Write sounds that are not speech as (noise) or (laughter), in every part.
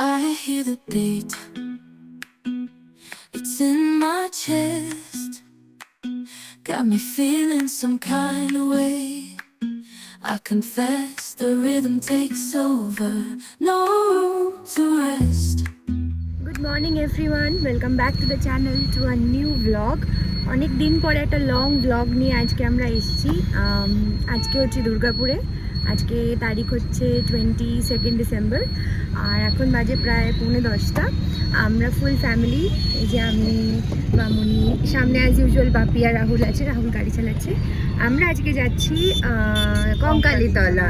I hear the beat. It's in my chest. Got me feeling some kind of way. I confess the rhythm takes over. No room to rest. Good morning everyone welcome back to the channel to a new blog অনেক দিন পরে একটা long blog নিয়ে আজকে আমরা এসেছি আম, আজকে হচ্ছে দুর্গাপুরে আজকে তারিখ হচ্ছে টোয়েন্টি সেকেন্ড ডিসেম্বর আর এখন বাজে প্রায় পৌনে দশটা। আমরা ফুল ফ্যামিলি এই যে আমি, মামনি, সামনে অ্যাজ ইউজুয়াল বাপি আর রাহুল আছে, রাহুল গাড়ি চালাচ্ছে। আমরা আজকে যাচ্ছি কঙ্কালিতলা।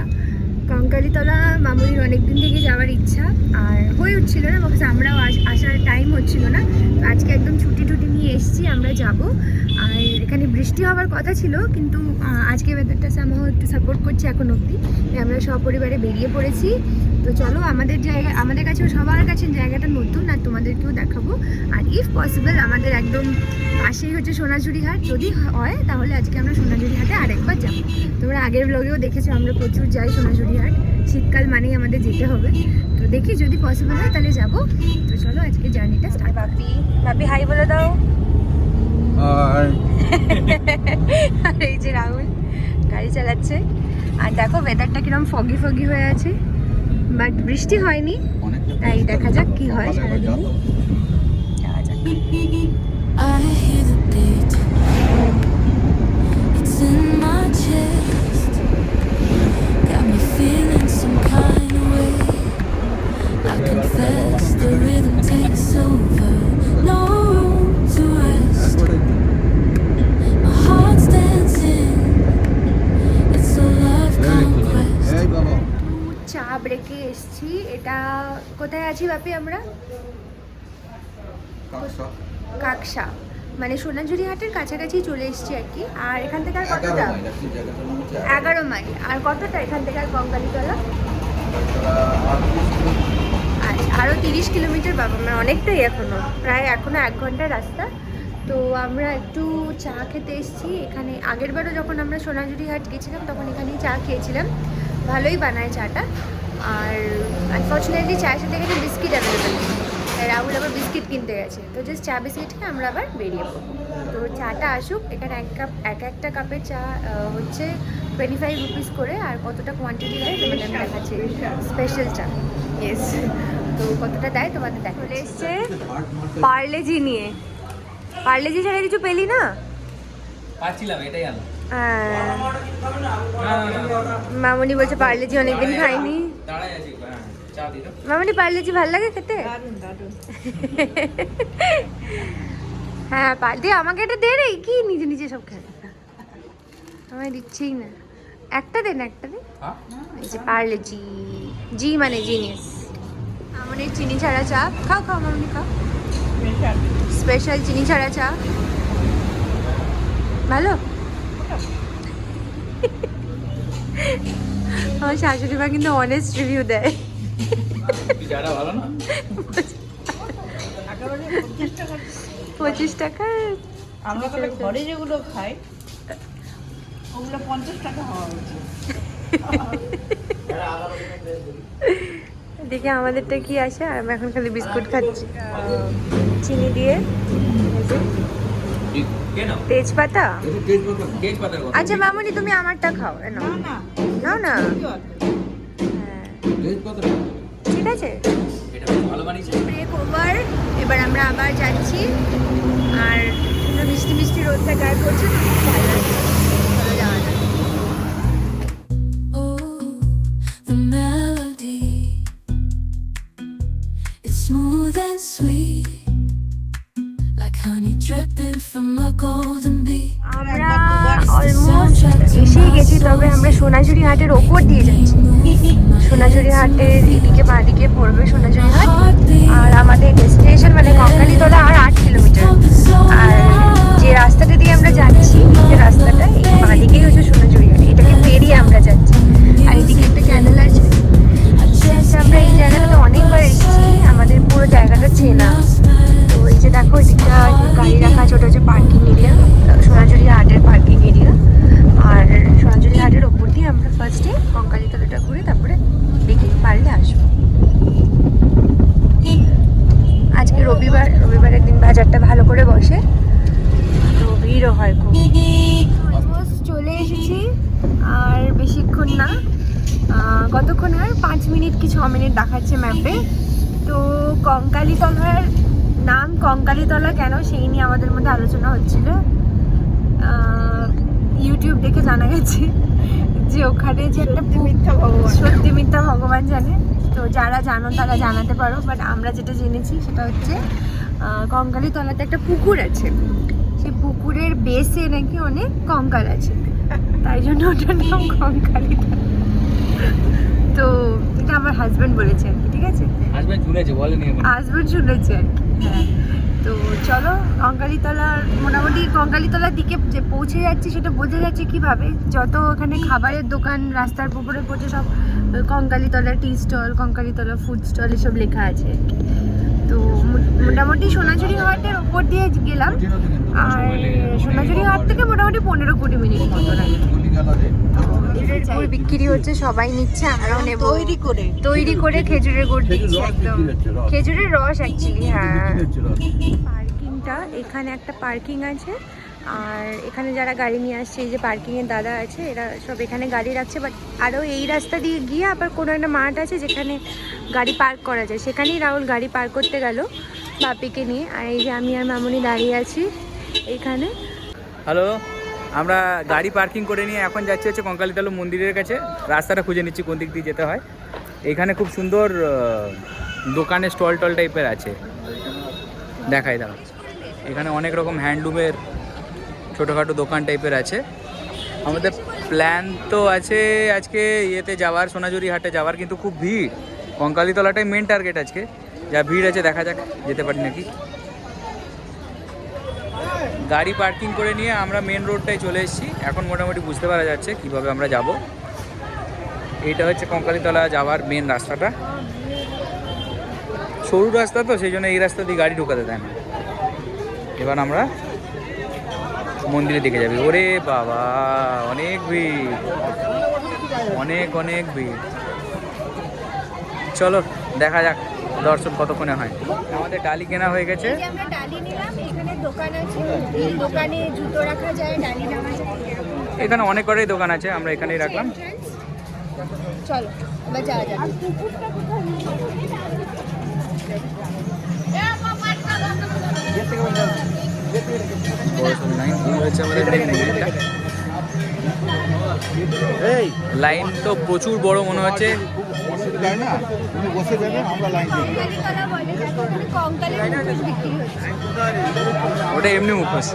কঙ্কালীতলা মামুনির অনেক দিন থেকে যাওয়ার ইচ্ছা। আর হয়ে উঠছিল না বিকজ আমরাও আস- আসার টাইম হচ্ছিল না। আজকে একদম ছুটি টুটি নিয়ে এসছি, আমরা যাব। আর এখানে বৃষ্টি হওয়ার কথা ছিল, কিন্তু আজকে ওয়েদারটা সামহ একটু সাপোর্ট করছে এখন অবধি। আমরা সপরিবারে বেরিয়ে পড়েছি। তো চলো আমাদের জায়গা আমাদের কাছেও সবার কাছে জায়গাটা নতুন আর তোমাদেরকেও দেখাবো। আর ইফ পসিবল আমাদের একদম পাশেই হচ্ছে সোনাঝুরি হাট। যদি হয় তাহলে আজকে আমরা সোনাঝুরি হাটে আরেকবার যাব। তোমরা আগের ব্লগেও দেখেছ আমরা প্রচুর যাই সোনাঝুরি হাট। শীতকাল মানেই আমাদের যেতে হবে। তো দেখি যদি পসিবল হয় তাহলে যাব। তো চলো আজকে জার্নিটা স্টার্ট বাপি বাপি হাই বলে দাও। আর (laughs) এই যে রাহুল গাড়ি চালাচ্ছে। আর দেখো ওয়েদারটা কিরম ফগি ফগি হয়ে আছে। বাট বৃষ্টি হয়নি তাই দেখা যাক কি হয়. I confess the rhythm takes over. ব্রেকে এসছি? এটা কোথায় আছি বাপি আমরা? কাকসা। মানে সোনাঝুরি হাটের কাছাকাছি চলে এসেছি আর কি। আর এখান থেকে আর কতটা? এগারো। মাইল। আর কতটা এখান থেকে আর কঙ্কালীতলা আচ্ছা আরও তিরিশ কিলোমিটার বাবা মানে অনেকটাই এখনও। প্রায় এখনও এক ঘণ্টার রাস্তা। তো আমরা একটু চা খেতে এসেছি। এখানে আগের বারও যখন আমরা সোনাঝুরি হাট গেছিলাম তখন এখানেই চা খেয়েছিলাম। ভালোই বানায় চাটা। আর আনফর্চুনেটলি চায়ের সাথে এখানে বিস্কিট অ্যাভেলেবেল নেই। রাহুল আবার বিস্কিট কিনতে গেছে। তো জাস্ট চা বিস্কিট খেয়ে আমরা আবার বেরিয়ে পড়ব। তো চাটা আসুক এখানে এক কাপ এক একটা কাপের চা হচ্ছে টোয়েন্টি ফাইভ রুপিস করে আর কতটা কোয়ান্টিটি দেয় তোমাদের আমি দেখাচ্ছি। স্পেশাল চা। ইয়েস তো কতটা দেয় তোমাদের দেখা চলে এসছে পার্লেজি নিয়ে। পার্লেজি ছাড়া কিছু পেলি না? পাচ্ছিলাম এটাই আনো হ্যাঁ। মামনি বলছে পার্লেজি অনেকদিন খাইনি। মামনি পার্লেজি ভালো লাগে খেতে হ্যাঁ পার দিয়ে আমাকে এটা দে রে কি নিজে নিজে সব খেয়ে আমায় দিচ্ছেই না একটা দেন একটা দে হ্যাঁ এই যে পারলে জি জি মানে জিনিস মামনির চিনি ছাড়া চা খাও খাও মামনি খাও স্পেশাল চিনি ছাড়া চা ভালো আমার শাশুড়ি মা কিন্তু অনেস্ট রিভিউ দেয়। পঁচিশ টাকা। আমরা তাহলে ঘরে যেগুলো খাই ওগুলো পঞ্চাশ টাকা হওয়া উচিত। দেখে আমাদেরটা কি আসে আর আমি এখন খালি বিস্কুট খাচ্ছি। চিনি দিয়ে। তেজপাতা? আচ্ছা মামুনি তুমি আমারটা খাও নাও। না না। হ্যাঁ, ঠিক আছে। ওভার এবার আমরা আবার যাচ্ছি। আর মিষ্টি মিষ্টি রোদটা গায়ে করছে ভালো লাগছে। এদিকে বাঁদিকে পড়বে সোনাঝুরি হাট আর আমাদের ডেস্টিনেশন মানে কঙ্কালীতলা আর আট কিলোমিটার। আর যে রাস্তাটা দিয়ে আমরা যাচ্ছি, যে রাস্তাটা, এই বাঁদিকেই হচ্ছে সোনাঝুরি হাট এটাকে পেরিয়ে আমরা যাচ্ছি। আর এদিকে একটা ক্যানেল আছে। আমরা এই জায়গাটাতে অনেকবার এসেছি। আমাদের পুরো জায়গাটা চেনা। তো এই যে দেখো, এদিকটা গাড়ি রাখা ছোট হচ্ছে পার্কিং এরিয়া সোনাঝুরি হাটের পার্কিং এরিয়া আর সোনাঝুরি হাটের ওপর দিয়ে আমরা ফার্স্টে কঙ্কালীতলাটা ঘুরে তারপরে পারলে আসব। আজকে রবিবার, রবিবারের দিন বাজারটা ভালো করে বসে। তো ভিড়ও হয় খুব। চলে এসেছি, আর বেশিক্ষণ না। কতক্ষণ আর পাঁচ মিনিট কি ছ মিনিট দেখাচ্ছে ম্যাপে। তো কঙ্কালীতলার নাম কঙ্কালীতলা কেন সেই নিয়ে আমাদের মধ্যে আলোচনা হচ্ছিল। ইউটিউব দেখে জানা গেছে। যে ওখানে যে একটা মিথ্যা ভগবান। সত্যি মিথ্যা ভগবান জানে। তো যারা জানো তারা জানাতে পারো বাট আমরা যেটা জেনেছি সেটা হচ্ছে আহ, কঙ্কালীতলাতে একটা পুকুর আছে। সেই পুকুরের বেসে নাকি অনেক কঙ্কাল আছে। তাই জন্য ওটার নাম কঙ্কালীতলা তো এটা আমার হাজব্যান্ড বলেছে আর কি, ঠিক আছে? হাজবেন্ড শুনেছে বলেনি হাজব্যান্ড শুনেছে হ্যাঁ। তো চলো কঙ্কালীতলার মোটামুটি কঙ্কালীতলার দিকে যে পৌঁছে যাচ্ছি সেটা বোঝা যাচ্ছে কীভাবে। যত ওখানে খাবারের দোকান, রাস্তার পুকুরে পড়ছে সব Kankalitala tea stall Kankalitala food stall এসব লেখা আছে। তো মোটামুটি সোনাঝুরি হাটের ওপর দিয়ে গেলাম। আর সোনাঝুরি হাট থেকে মোটামুটি পনেরো কুড়ি মিনিট। মতো লাগে খেজুরের গুড় বিক্রি হচ্ছে সবাই নিচ্ছে আমরাও নেব। তৈরি করে। তৈরি করে খেজুরের গুড় দিচ্ছে একদম। খেজুরের রস অ্যাকচুয়ালি হ্যাঁ। পার্কিংটা এখানে একটা পার্কিং আছে আর এখানে যারা গাড়ি নিয়ে আসছে এই যে পার্কিংয়ের দাদা আছে এরা সব এখানে গাড়ি রাখছে বাট আরও এই রাস্তা দিয়ে গিয়ে আবার কোনো একটা মাঠ আছে যেখানে গাড়ি পার্ক করা যায়। সেখানেই রাহুল গাড়ি পার্ক করতে গেল বাপিকে নিয়ে আর এই যে আমি আর মামুনি দাঁড়িয়ে আছি এইখানে হ্যালো? আমরা গাড়ি পার্কিং করে নিয়ে এখন যাচ্ছি হচ্ছে কঙ্কালীতলা মন্দিরের কাছে। রাস্তাটা খুঁজে নিচ্ছি কোন দিক দিয়ে যেতে হয়। এখানে খুব সুন্দর দোকানে স্টল টল টাইপের আছে। দেখাই দাও এখানে অনেক রকম হ্যান্ডলুমের ছোটোখাটো দোকান টাইপের আছে। আমাদের প্ল্যান তো আছে আজকে ইয়েতে যাওয়ার, সোনাঝুরি হাটে যাওয়ার, কিন্তু খুব ভিড়। কঙ্কালীতলাটাই মেন টার্গেট আজকে। যা ভিড় আছে দেখা যাক, যেতে পারি নাকি। গাড়ি পার্কিং করে নিয়ে আমরা মেন রোডটায় চলে এসেছি। এখন মোটামুটি বুঝতে পারা যাচ্ছে কীভাবে আমরা যাব। এইটা হচ্ছে কঙ্কালীতলা যাওয়ার মেন রাস্তাটা। সরু রাস্তা তো, সেই জন্য এই রাস্তা দিয়ে গাড়ি ঢোকাতে দেয় না। এবার আমরা মন্দিরের দিকে যাবি। ওরে বাবা, অনেক ভিড়। অনেক অনেক ভিড়। চলো, দেখা যাক দর্শন কতক্ষণে হয়। আমাদের ডালি কেনা হয়ে গেছে। দোকান আছে এই দোকানে জুতো রাখা যায় ডালি নেওয়া যায় এখানে অনেক কটাই দোকান আছে আমরা এখানেই রাখলাম। চলো এবার যাওয়া যাক। লাইন তো প্রচুর বড় মনে হচ্ছে। বসে না বসে আমরা লাইন কঙ্কালের ওটা এমনি মুখোশ।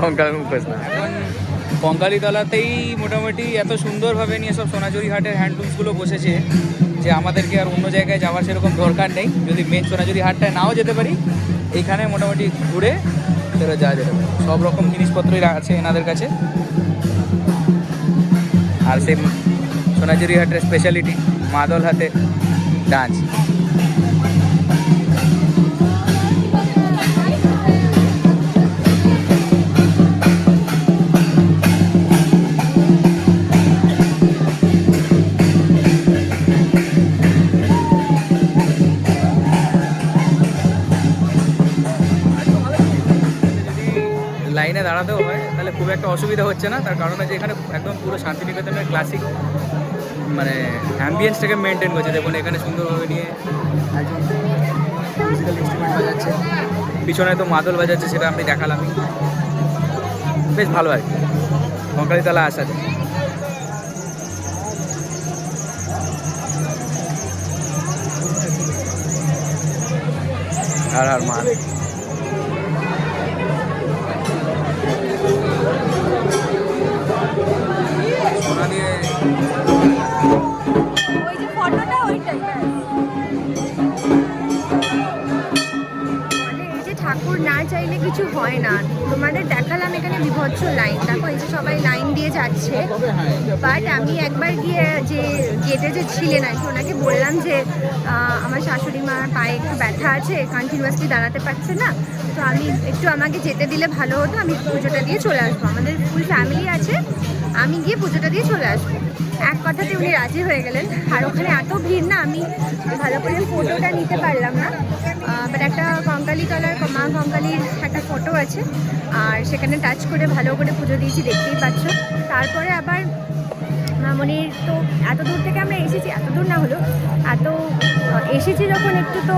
কঙ্কাল মুখোশ না। এখন কঙ্কালীতলাতেই মোটামুটি এত সুন্দরভাবে নিয়ে সব সোনাঝুরি হাটের হ্যান্ডলুমসগুলো বসেছে যে আমাদেরকে আর অন্য জায়গায় যাওয়ার সেরকম দরকার নেই। যদি মেন সোনাঝুরি হাটটায় নাও যেতে পারি এইখানে মোটামুটি ঘুরে ফেরত যাওয়া যেতে পারে। সব রকম জিনিসপত্রই আছে এনাদের কাছে। আর সেই সোনাঝুরি হাটের স্পেশালিটি মাদল হাতে ডান্স লাইনে দাঁড়াতেও হয়, তাহলে খুব একটা অসুবিধা হচ্ছে না। তার কারণ হচ্ছে এখানে একদম পুরো শান্তিনিকেতনের ক্লাসিক মানে অ্যাম্বিয়েন্সটাকে মেনটেন করছে। দেখুন, এখানে সুন্দরভাবে নিয়ে বাজাচ্ছে। পিছনে তো মাদল বাজাচ্ছে, সেটা আমি দেখালাম। বেশ ভালো আর কি। কঙ্কালীতলা আসা যায়। আর আর মা না চাইলে কিছু হয় না। তোমাদের দেখালাম এখানে বিভৎস লাইন দেখো, এই যে সবাই লাইন দিয়ে যাচ্ছে। বাট আমি একবার গিয়ে যে গেটে যে ছিলেন আর কি, ওনাকে বললাম যে আমার শাশুড়ি মার পায়ে একটু ব্যথা আছে কন্টিনিউয়াসলি দাঁড়াতে পারছে না। তো আমি একটু আমাকে যেতে দিলে ভালো হতো, আমি পুজোটা দিয়ে চলে আসব। আমাদের ফুল ফ্যামিলি আছে, আমি গিয়ে পুজোটা দিয়ে চলে আসব। এক কথাতে উনি রাজি হয়ে গেলেন। আর ওখানে এত ভিড় না, আমি ভালো করে ফটোটা নিতে পারলাম না। বাট একটা কঙ্কালি তলার মা কঙ্কালির একটা ফটো আছে। আর সেখানে টাচ করে ভালো করে পুজো দিয়েছি, দেখতেই পাচ্ছ। তারপরে আবার মামনির তো এত দূর থেকে আমরা এসেছি, এত দূর না হলেও, এত এসেছি যখন একটু তো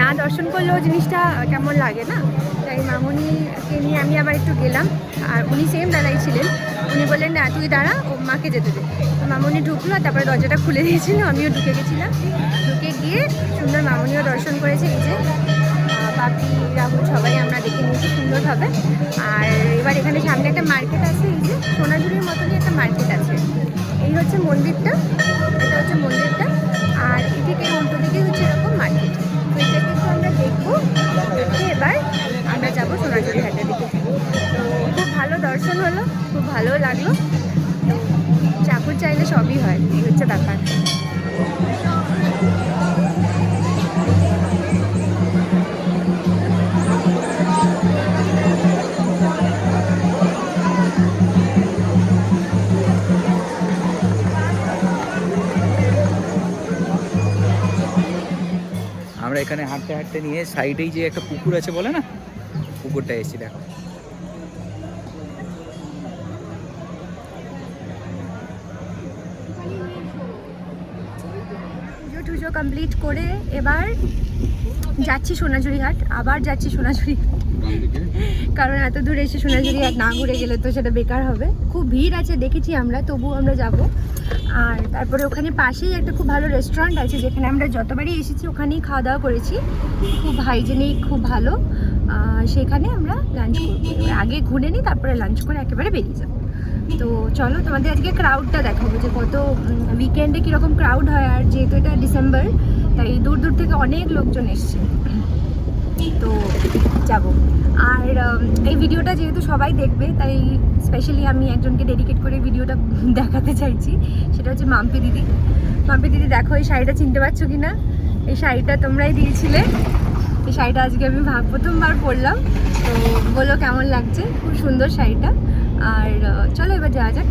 না দর্শন করলেও জিনিসটা কেমন লাগে না? তাই মামনিকে নিয়ে আমি আবার একটু গেলাম, আর উনি সেম দাঁড়াই ছিলেন। উনি বললেন, না, তুই দাঁড়া, ও মাকে যেতে দে। মামনি ঢুকলো, তারপরে দরজাটা খুলে দিয়েছিল, আমিও ঢুকে গেছিলাম। ঢুকে গিয়ে সুন্দর মামনিও দর্শন করেছে আহ, বাপি রাহুল সবাই আমরা দেখে নিয়েছি সুন্দরভাবে। আর এবার এখানে সামনে একটা মার্কেট আছে এই যে সোনাঝুরির মতনই একটা মার্কেট আছে। এই হচ্ছে মন্দিরটা এটা হচ্ছে মন্দিরটা। আর এদিকে উল্টো দিকে হচ্ছে এরকম মার্কেট। তো এটাকে একটু আমরা দেখব দেখে এবার আমরা যাব সোনাঝুরি হাটের দিকে। তো খুব ভালো দর্শন হলো খুব ভালো লাগল। চাকুর চাইলে সবই হয় এই হচ্ছে ব্যাপার। আমরা এখানে হাঁটতে হাঁটতে নিয়ে সাইডেই যে একটা পুকুর আছে বলে না? পুকুরটা এসেছি, দেখো পুজো টুজো কমপ্লিট করে এবার যাচ্ছি সোনাঝুরি হাট আবার যাচ্ছি সোনাঝুরিহাট। কারণ এত দূর এসে সোনাঝুরি হাট না ঘুরে গেলে তো সেটা বেকার হবে। খুব ভিড় আছে, দেখেছি আমরা তবু আমরা যাব। আর তারপরে ওখানে পাশেই একটা খুব ভালো রেস্টুরেন্ট আছে, যেখানে আমরা যতবারই এসেছি ওখানেই খাওয়া দাওয়া করেছি। খুব হাইজেনিক খুব ভালো। সেখানে আমরা লাঞ্চ করব। আগে ঘুরে নিই, তারপরে লাঞ্চ করে একেবারে বেরিয়ে যাব। তো চলো তোমাদের আজকে ক্রাউডটা দেখাবো যে কত উইকেন্ডে কীরকম ক্রাউড হয় আর যেহেতু এটা ডিসেম্বর তাই দূর দূর থেকে অনেক লোকজন এসছে। তো যাব। আর এই ভিডিওটা যেহেতু সবাই দেখবে, তাই স্পেশালি আমি একজনকে ডেডিকেট করে ভিডিওটা (laughs) দেখাতে চাইছি, সেটা হচ্ছে মাম্পি দিদি। মাম্পি দিদি, দেখো এই শাড়িটা চিনতে পারছ কি না এই শাড়িটা তোমরাই দিয়েছিলে। এই শাড়িটা আজকে আমি প্রথমবার পরলাম। তো বলো কেমন লাগছে? খুব সুন্দর শাড়িটা। আর চলো এবার যাওয়া যাক।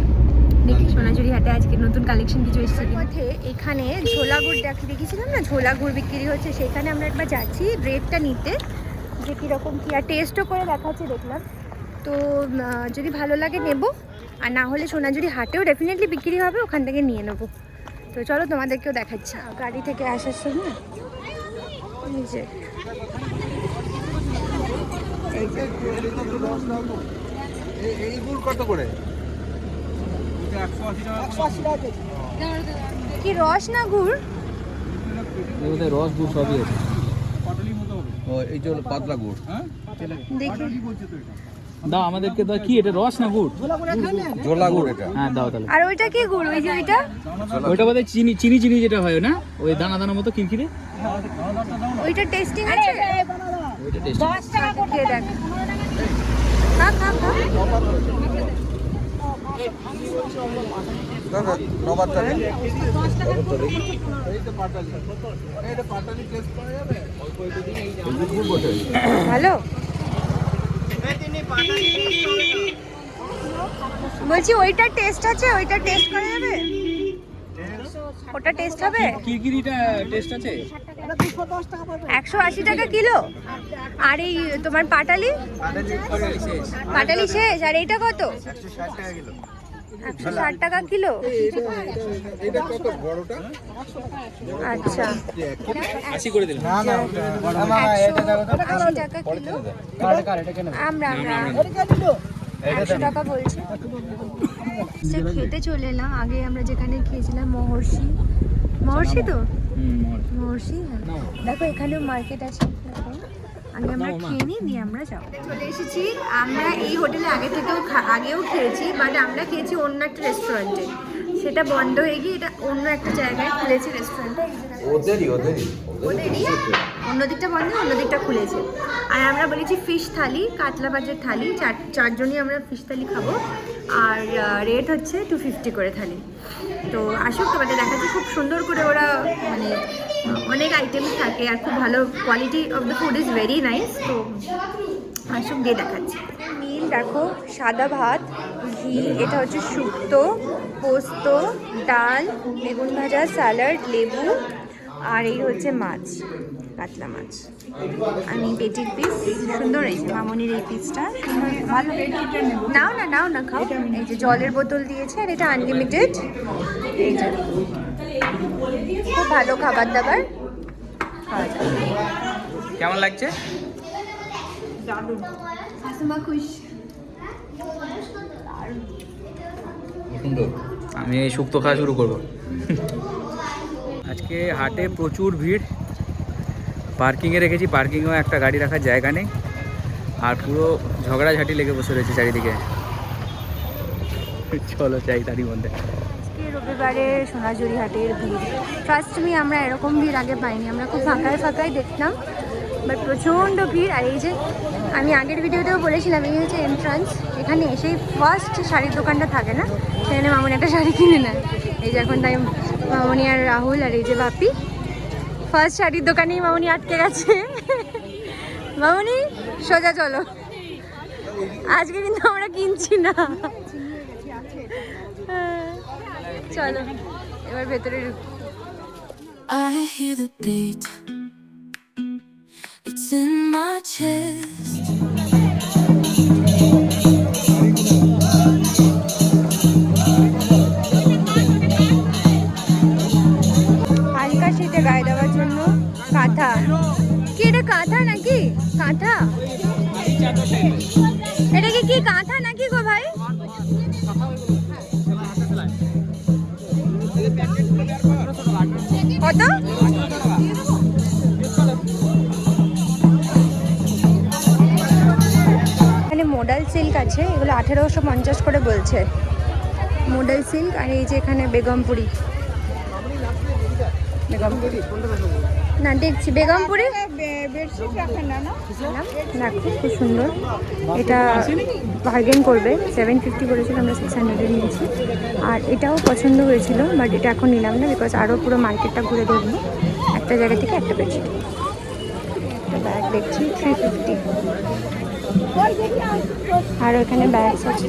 দেখি সোনাঝুরি হাটে আজকে নতুন কালেকশন কিছু এসেছে পথে এখানে ঝোলা গুড় দেখি দেখেছিলাম না? ঝোলা গুড় বিক্রি হচ্ছে। সেখানে আমরা একবার যাচ্ছি রেটটা নিতে। যে কীরকম কী আর টেস্টও করে দেখাচ্ছে দেখলাম। তো যদি ভালো লাগে নেব। আর না হলে সোনাঝুরি হাটেও ডেফিনেটলি বিক্রি হবে ওখান থেকে নিয়ে নেব। তো চলো তোমাদেরকেও দেখাচ্ছি। গাড়ি থেকে আসার সময়। এই যে। এই গুড় কত করে? কি রস না গুড়? রস গুড় সবই আছে। এই যে পাতলা গুড়। দেখি। দাও আমাদেরকে দাও কি এটা রস না গুড়? জোলা গুড় এটা। হ্যাঁ দাও তাহলে। আর ওইটা কি গুড়? ওই যে ওইটা? ওইটা বোধহয় চিনি চিনি চিনি যেটা হয় না? ওই দানা দানা মতো কিরকিরে? ওইটা টেস্টিং আছে? ওইটা টেস্ট দেখ টেস্ট করা। যাবে ভালো বলছি ওইটার টেস্ট আছে ওইটা টেস্ট করা যাবে? ওটা টেস্ট হবে? কিরকিরিটা টেস্ট আছে? একশো আশি টাকা কিলো? আর এই তোমার পাটালি? পাটালি শেষ। আর এইটা কত? একশো ষাট টাকা কিলো। এটা কত বড়টা আচ্ছা। আশি করে দিলাম। না না একশো আশি টাকা কিলো? আমরা আমরা একশো টাকা বলছি। সে খেতে চলে এলাম। আগে আমরা যেখানে খেয়েছিলাম মহর্ষি। মহর্ষি তো? মহর্ষি। হ্যাঁ। দেখো এখানেও মার্কেট আছে। আগে আমরা খেয়ে নিই দিয়ে আমরা যাব। চলে এসেছি। আমরা এই হোটেলে আগে থেকেও আগেও খেয়েছি বাট আমরা খেয়েছি অন্য একটা রেস্টুরেন্টে সেটা বন্ধ হয়ে গিয়ে এটা অন্য একটা জায়গায় খুলেছে রেস্টুরেন্টটা ওদেরই ওদেরই। অন্য দিকটা বন্ধ, অন্য দিকটা খুলেছে। আর আমরা বলেছি ফিশ থালি কাতলা মাছের থালি চার, চারজনই আমরা ফিশ থালি খাব। আর রেট হচ্ছে টু ফিফটি করে থালি তো আসুক, তোমাদের দেখাচ্ছি, খুব সুন্দর করে ওরা মানে অনেক আইটেমস থাকে আর খুব ভালো quality of the food is very nice তো আসুক দিয়ে দেখাচ্ছি। মিল, দেখো, সাদা ভাত, ঘি, এটা হচ্ছে শুক্তো, পোস্ত, ডাল, বেগুন ভাজা, স্যালাড, লেবু। আর এই হচ্ছে মাছ কাতলা মাছ। আমি পেটির পিস সুন্দর এই মামনির এই পিসটা ভালো নাও না নাও না খাও। এই যে জলের বোতল দিয়েছে আর এটা আনলিমিটেড এই যে খুব ভালো খাবার দাবার। খাওয়া যাবে। কেমন লাগছে? শাশুমা খুশ সুন্দর আমি এই শুক্তো খাওয়া শুরু করব। আজকে হাটে প্রচুর ভিড়। পার্কিংয়ে রেখেছি, পার্কিংয়েও একটা গাড়ি রাখার জায়গা নেই। আর পুরো ঝগড়াঝাটি লেগে বসে রয়েছে চারিদিকে। চলো চাই তারই মধ্যে। রবিবারে সোনাঝুরি হাটের ভিড়। ফার্স্ট মি আমরা এরকম ভিড় আগে পাইনি। আমরা খুব ফাঁকায় ফাঁকায় দেখতাম বাট প্রচণ্ড ভিড়। আর এই যে আমি আগের ভিডিওতেও বলেছিলাম, এই হচ্ছে এন্ট্রান্স এখানে এসেই ফার্স্ট শাড়ির দোকানটা থাকে না? সেখানে মামনি একটা শাড়ি কিনে নেয়। এই যে এখন তাই মামনি আর রাহুল আর এই যে বাপি। ফার্স্ট শাড়ির দোকানেই মামনি আটকে গেছে। মামনি, সোজা চলো। আজকে কিন্তু আমরা কিনছি না। চলো, এবার ভেতরে ঢুকি. It's in my chest. কাঁথা এটা কি কাঁথা নাকি গো ভাই? কত? এখানে মোডাল সিল্ক আছে, এগুলো আঠেরোশো পঞ্চাশ করে বলছে। মোডাল সিল্ক আর এই যে এখানে বেগমপুরি। বেগমপুরি? না দেখছি বেগমপুরি? না খুব সুন্দর। এটা বার্গেন করবে। সেভেন ফিফটি করেছিল আমরা সিক্স হান্ড্রেডে নিয়েছি। আর এটাও পছন্দ হয়েছিল বাট এটা এখন নিলাম না বিকজ আরও পুরো মার্কেটটা ঘুরে দেখব। একটা জায়গা থেকে একটা বেডশিট। একটা ব্যাগ দেখছি থ্রি ফিফটি আর ওখানে ব্যাগস আছে।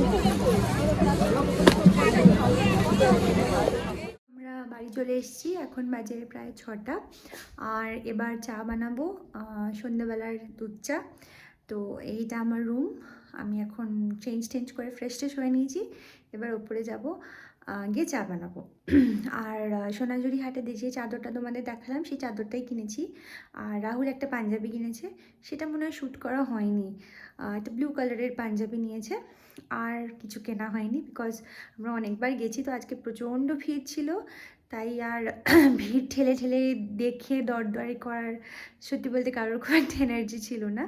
বাড়ি চলে এসেছি, এখন বাজে প্রায় ছটা। আর এবার চা বানাবো সন্ধ্যেবেলার দুধ চা। তো এইটা আমার রুম, আমি এখন চেঞ্জ টেঞ্জ করে ফ্রেশ ট্রেশ হয়ে নিয়েছি, এবার ওপরে যাব গিয়ে চা বানাবো। আর সোনাঝুরি হাটে যে চাদরটা তোমাদের দেখালাম, সেই চাদরটাই কিনেছি। আর রাহুল একটা পাঞ্জাবি কিনেছে, সেটা মনে হয় শ্যুট করা হয়নি। একটা ব্লু কালারের পাঞ্জাবি নিয়েছে, আর কিছু কেনা হয়নি, বিকজ আমরা অনেকবার গেছি, তো আজকে প্রচণ্ড ভিড় ছিল। তাই আর (clears throat) ভিড় ঠেলে ঠেলে দেখে দরদারি করার সত্যি বলতে কারোর খুব একটা এনার্জি ছিল না।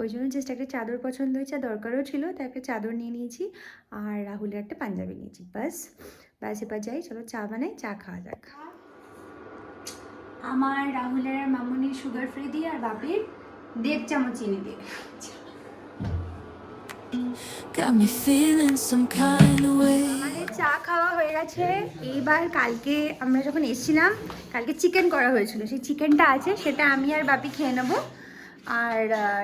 ওই জন্য জাস্ট একটা চাদর পছন্দ হয়েছে, দরকারও ছিল, তাই একটা চাদর নিয়ে নিয়েছি আর রাহুলের একটা পাঞ্জাবি নিয়েছি বাস বাস এবার যাই, চলো চা বানাই, চা খাওয়া যাক। আমার রাহুলের আর মামুনির সুগার ফ্রি দিয়ে আর বাপির দেড় চামচ চিনি দিয়ে। Got me feeling some kind of way. চা খাওয়া হয়ে গেছে। এইবার কালকে আমরা যখন এসেছিলাম, কালকে চিকেন করা হয়েছিল। সেই চিকেনটা আছে, সেটা আমি আর বাপি খেয়ে নেব। আর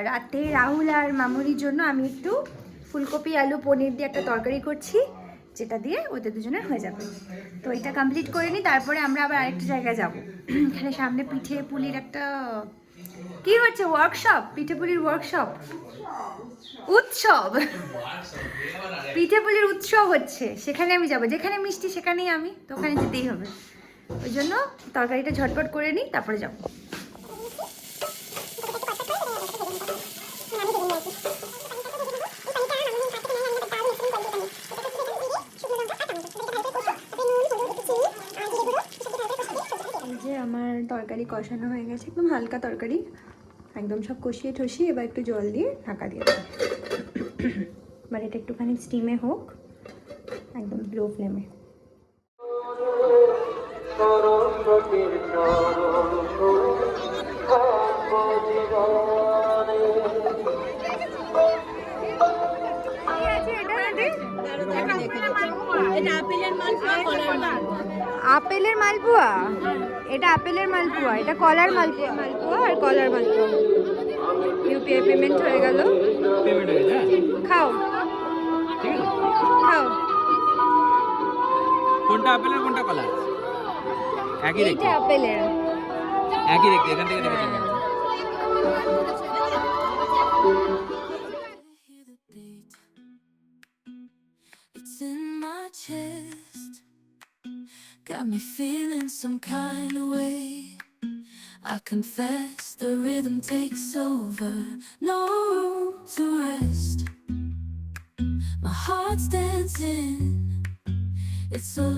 রাতে রাহুল আর মামুরির জন্য আমি একটু ফুলকপি, আলু, পনির দিয়ে একটা তরকারি করছি, যেটা দিয়ে ওদের দুজনের হয়ে যাবে। তো এটা কমপ্লিট করে নিই, তারপরে আমরা আবার আরেকটা জায়গায় যাব। (clears throat) এখানে সামনে পিঠে পুলির একটা কি হচ্ছে ওয়ার্কশপ পিঠে পুলির ওয়ার্কশপ উৎসব? পিঠে পুলির উৎসব হচ্ছে। সেখানে আমি যাব। যেখানে মিষ্টি, সেখানেই আমি। তো ওখানে যেতেই হবে। ওই জন্য তরকারিটা ঝটপট করে নিই, তারপরে যাব। যে আমার তরকারি কষানো হয়ে গেছে, একদম হালকা তরকারি। একদম সব কষিয়ে ঠসিয়ে এবার একটু জল দিয়ে ঢাকা দিয়ে দেবো এবার এটা একটুখানি স্টিমে হোক একদম লো ফ্লেমে এটা আপেলের মালপোয়া আপেলের মালপোয়া? এটা আপেলের মালপোয়া। এটা কলার মালপোয়া। মালপোয়া আর কলার মালপোয়া। ইউপিআই পেমেন্ট হয়ে গেল। হ্যাঁ। খাও। খাও। কোনটা আপেলের কোনটা কলা একই দেখতে। আপেলের। একই দেখতে এখান থেকে দেখে হ্যাঁ। confess the rhythm takes over. No room to rest. My heart's dancing. It's so